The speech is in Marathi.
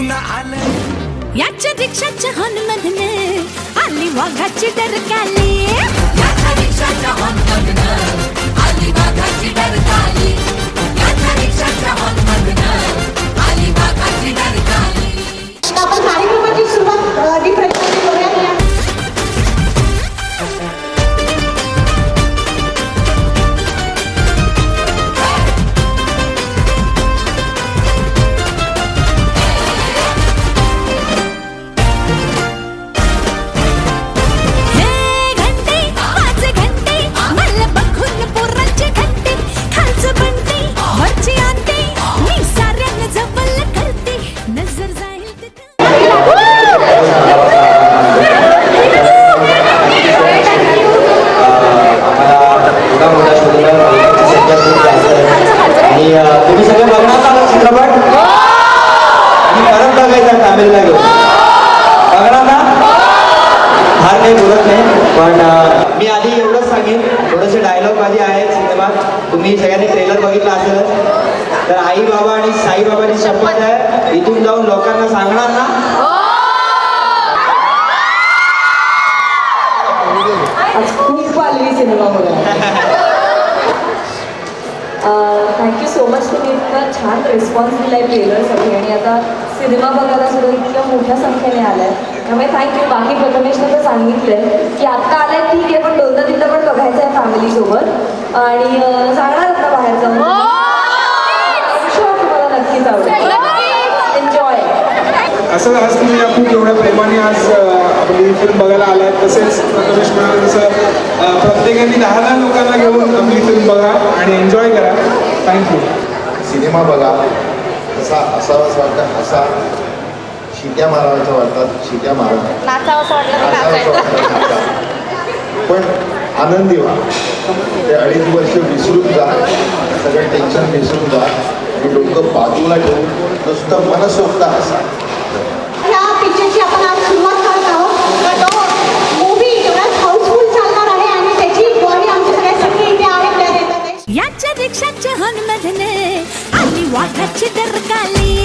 घेऊन आलंय याच्या रिक्षाच्या हॉन मधन आली वाघाची डरकाली. याच्या रिक्षाच्या हॉन सगळे बघणार का चित्रपट? मी परत बघायचा फॅमिलीला घेऊन. बघणार ना फार काही बोलत नाही पण मी आधी एवढंच सांगेन. थोडेसे डायलॉग माझे आहेत सिनेमात तुम्ही सगळ्यांनी ट्रेलर बघितला असेल. तर आई बाबा आणि साईबाबाची शपथ आहे. इथून जाऊन लोकांना सांगणार ना? हो. छान रिस्पॉन्स दिलाय ट्रेलरसाठी आणि आता सिनेमा बघायला सुद्धा इतक्या मोठ्या संख्येने आलाय त्यामुळे थँक्यू बाकी प्रथमेशनं तर सांगितलंय की आत्ता आलाय ठीक आहे पण दोनदा तीनदा पण बघायचं आहे फॅमिलीसोबत आणि सांगणार आता बाहेर जाऊन. तुम्हाला नक्कीच आवडेल. एन्जॉय असं आज तुम्ही या खूप एवढ्या प्रेमाने आज आपली ही फिल्म बघायला आलात. तसेच प्रथमेश म्हणाले तसं प्रत्येकाने दहा दहा लोकांना घेऊन आपली फिल्म बघा आणि एन्जॉय करा. थँक्यू सिनेमा बघा. असा असावाच वाटतं असा शिट्या माराव्याच्या वाटतात शिट्या मारा नाचावंसं. पण आनंदी व्हा. ते अडीच वर्ष विसरून जा. सगळं टेन्शन विसरून जा. आणि डोकं बाजूला ठेवून नुसतं मनसोक्त असा ह्या पिक्चरची आपण आज सुरुवात करत आहोत. तर तो मूवी एवढाच हाऊसफुल चालणार आहे आणि त्याची ग्वाही आमचे सगळे सखी इथे आहेत. त्या देतात आहे. याच्या रिक्षाच्या हॉर्न मधने आली वाघाची डरकाली